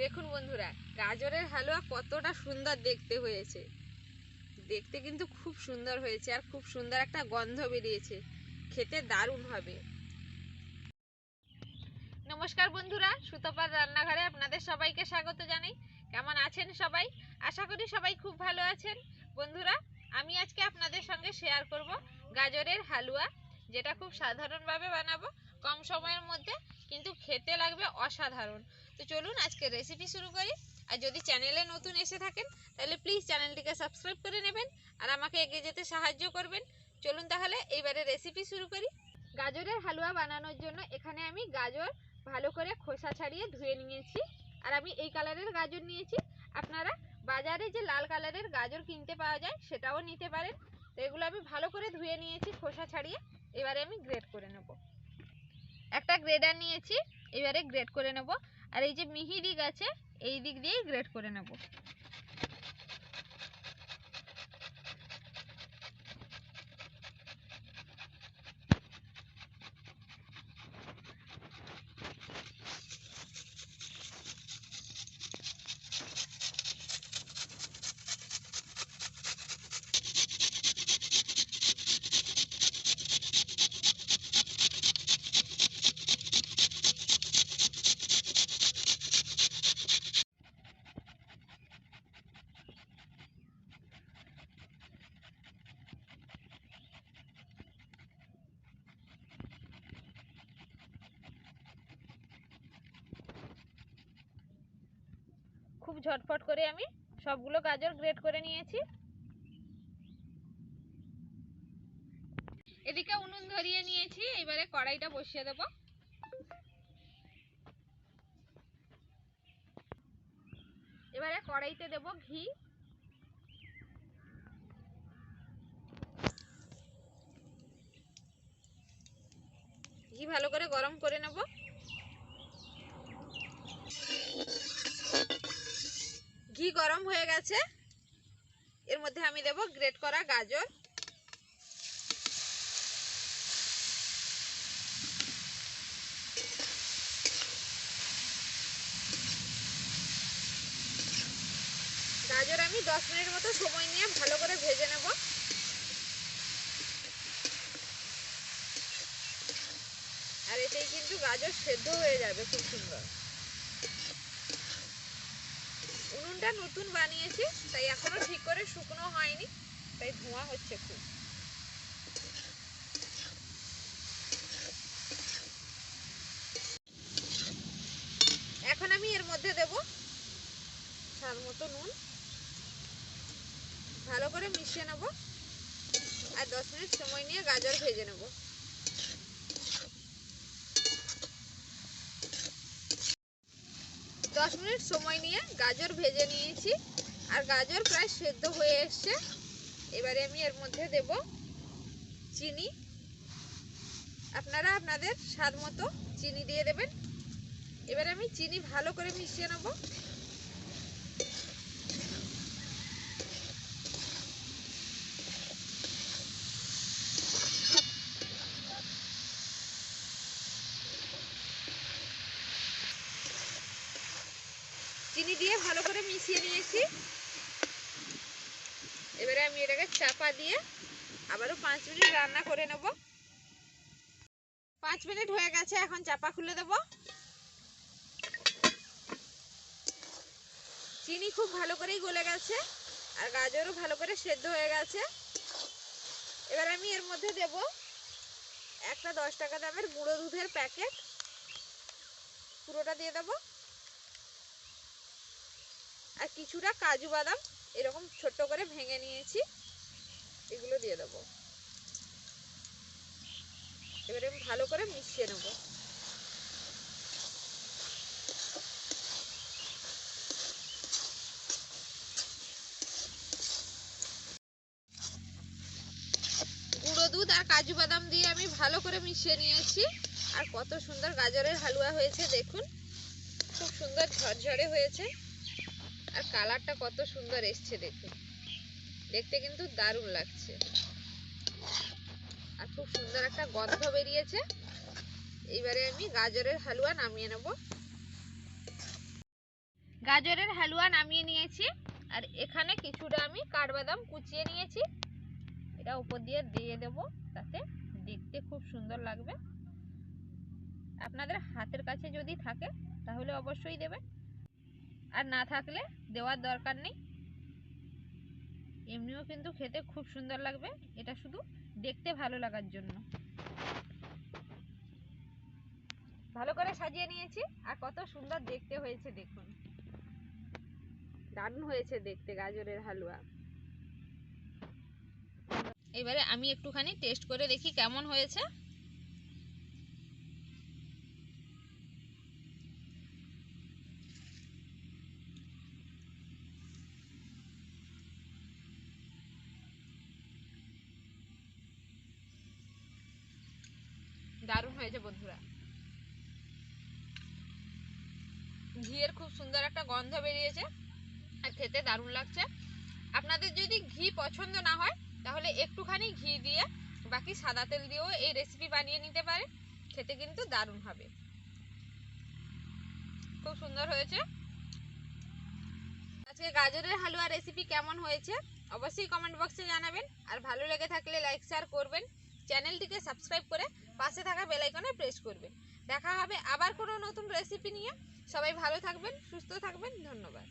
দেখুন বন্ধুরা, গাজরের হালুয়া কতটা সুন্দর দেখতে হয়েছে। দেখতে কিন্তু খুব সুন্দর হয়েছে আর খুব সুন্দর একটা গন্ধ বেরিয়েছে। খেতে দারুণ হবে। নমস্কার বন্ধুরা, সুতপার রান্নাঘরে আপনাদের সবাইকে স্বাগত জানাই। কেমন আছেন সবাই? আশা করি সবাই খুব ভালো আছেন। বন্ধুরা, আমি আজকে আপনাদের সঙ্গে শেয়ার করব গাজরের হালুয়া যেটা খুব সাধারণভাবে বানাবো কম সময়ের মধ্যে, কিন্তু খেতে লাগবে অসাধারণ। তো চলুন আজকে রেসিপি শুরু করি। আর যদি চ্যানেলে নতুন এসে থাকেন, তাহলে প্লিজ চ্যানেলটিকে সাবস্ক্রাইব করে নেবেন আর আমাকে এগিয়ে যেতে সাহায্য করবেন। চলুন তাহলে এইবারে রেসিপি শুরু করি। গাজরের হালুয়া বানানোর জন্য এখানে আমি গাজর ভালো করে খোসা ছাড়িয়ে ধুয়ে নিয়েছি। আর আমি এই কালারের গাজর নিয়েছি। আপনারা বাজারে যে লাল কালারের গাজর কিনতে পাওয়া যায়, সেটাও নিতে পারেন। তো এগুলো আমি ভালো করে ধুয়ে নিয়েছি খোসা ছাড়িয়ে। এবারে আমি গ্রেড করে নেব। একটা গ্রেডার নিয়েছি, এবারে গ্রেড করে নেব। আর এই যে মিহি দিক আছে, এই দিক দিয়েই গ্রেড করে নেব। খুব ঝটফট করে আমি সবগুলো গাজর গ্রেড করে নিয়েছি। এদিকে উনুন ধরিয়ে নিয়েছি, এবারে কড়াইটা বসিয়ে দেব। এবারে কড়াইতে দেব ঘি। ঘি ভালো করে গরম করে নেব। ঘি গরম হয়ে গেছে। এর মধ্যে আমি দেব গ্রেট করা গাজর। গাজর আমি দশ মিনিট মতো সময় নিয়ে ভালো করে ভেজে নেব। আর এতেই কিন্তু গাজর সেদ্ধ হয়ে যাবে খুব সুন্দর। উনুনটা নতুন বানিয়েছি, তাই এখনও ঠিক করে শুকনো হয়নি, তাই ধোঁয়া হচ্ছে খুব। এখন আমি এর মধ্যে দেব স্বাদ মতো নুন। ভালো করে মিশিয়ে নেব, আর দশ মিনিট সময় নিয়ে গাজর ভেজে নেব। দশ মিনিট সময় নিয়ে গাজর ভেজে নিয়েছি। আর গাজর প্রায় সেদ্ধ হয়ে এসছে। এবারে আমি এর মধ্যে দেব চিনি। আপনারা আপনাদের স্বাদ মতো চিনি দিয়ে দেবেন। এবারে আমি চিনি ভালো করে মিশিয়ে নেব। চিনি দিয়ে ভালো করে মিশিয়ে নিয়েছি। এবারে আমি এটাকে চাপা দিয়ে আবারও পাঁচ মিনিট রান্না করে নেব। পাঁচ মিনিট হয়ে গেছে, এখন চাপা খুলে দেব। চিনি খুব ভালো করেই গলে গেছে আর গাজরও ভালো করে সেদ্ধ হয়ে গেছে। এবার আমি এর মধ্যে দেব একটা দশ টাকা দামের গুঁড়ো দুধের প্যাকেট। পুরোটা দিয়ে দেবো। আর কিছুটা কাজু বাদাম এরকম ছোট্ট করে ভেঙে নিয়েছি। এগুলো দিয়ে দেবো। এবারে ভালো করে মিশিয়ে নেব। গুঁড়ো দুধ আর কাজু বাদাম দিয়ে আমি ভালো করে মিশিয়ে নিয়েছি। আর কত সুন্দর গাজরের হালুয়া হয়েছে, দেখুন। খুব সুন্দর ঝরঝরে হয়েছে। আর কালারটা কত সুন্দর এসছে দেখুন। দেখতে কিন্তু দারুণ লাগছে। আর খুব সুন্দর একটা গন্ধ বেরিয়েছে। এইবারে আমি গাজরের হালুয়া নামিয়ে নেব। গাজরের হালুয়া নামিয়ে নিয়েছি। আর এখানে কিছুটা আমি কাঠবাদাম কুচিয়ে নিয়েছি। এটা উপর দিয়ে দিয়ে দেব, তাতে দেখতে খুব সুন্দর লাগবে। আপনাদের হাতের কাছে যদি থাকে, তাহলে অবশ্যই দেবেন। আর না থাকলে দেওয়ার দরকার নেই। এমনিও কিন্তু খেতে খুব সুন্দর লাগবে, এটা শুধু দেখতে ভালো লাগার জন্য। ভালো করে সাজিয়ে নিয়েছি, আর কত সুন্দর দেখতে হয়েছে দেখুন। দারুণ হয়েছে দেখতে গাজরের হালুয়া। এবারে আমি একটুখানি টেস্ট করে দেখি কেমন হয়েছে। দারুণ হয়েছে বন্ধুরা। ঘিয়ের খুব সুন্দর একটা গন্ধ বেরিয়েছে আর খেতে দারুণ লাগছে। আপনাদের যদি ঘি পছন্দ না হয়, তাহলে একটুখানি ঘি দিয়ে বাকি সাদা তেল দিয়েও এই রেসিপি বানিয়ে নিতে পারে। খেতে কিন্তু দারুণ হবে। খুব সুন্দর হয়েছে। আজকে গাজরের হালুয়া রেসিপি কেমন হয়েছে, অবশ্যই কমেন্ট বক্সে জানাবেন। আর ভালো লেগে থাকলে লাইক শেয়ার করবেন। চ্যানেলটিকে সাবস্ক্রাইব করে পাশে থাকা বেল আইকনে প্রেস করবে। দেখা হবে আবার কোনো নতুন রেসিপি নিয়ে। সবাই ভালো থাকবেন, সুস্থ থাকবেন, ধন্যবাদ।